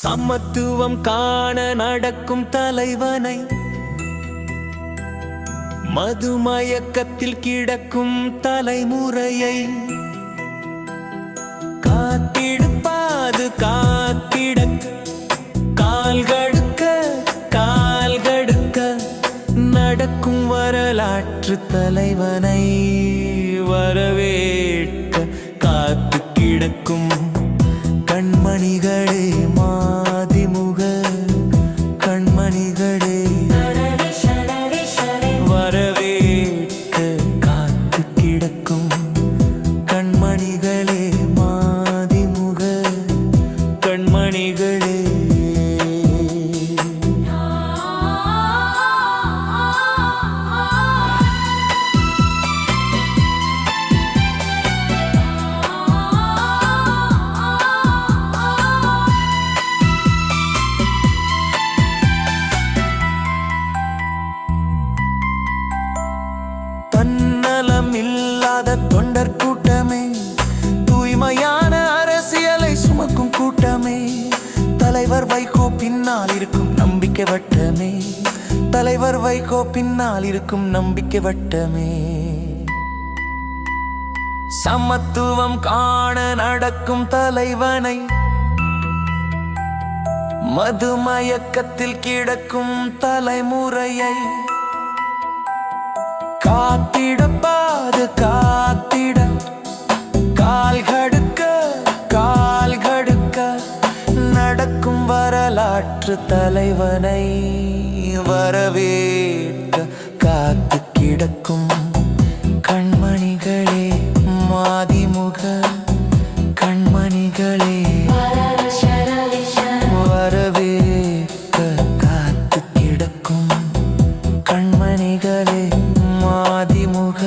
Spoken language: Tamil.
சமத்துவம் காண நடக்கும் தலைவனை மதுமயக்கத்தில் கிடக்கும் தலைமுறையை காத்திடுப்பாது காத்திட கால்கடுக்க கால்கடுக்க நடக்கும் வரலாற்று தலைவனை வரவேற்க காத்து கிடக்கும் கண்மணிகளே. கண்மணிகளே தலைவர் வைகோ பின்னால் இருக்கும் நம்பிக்கை வட்டமே. தலைவர் வைகோ பின்னால் இருக்கும் நம்பிக்கை வட்டமே. சமத்துவம் காண நடக்கும் தலைவனை. மதுமயக்கத்தில் கிடக்கும் தலைமுறையை. காத்திட பாதுகா நடக்கும் வரலாற்று தலைவனை வரவேற்க காத்து கிடக்கும் கண்மணிகளே மாதிமுக கண்மணிகளே. வரவேற்க காத்து கிடக்கும் கண்மணிகளே மாதிமுக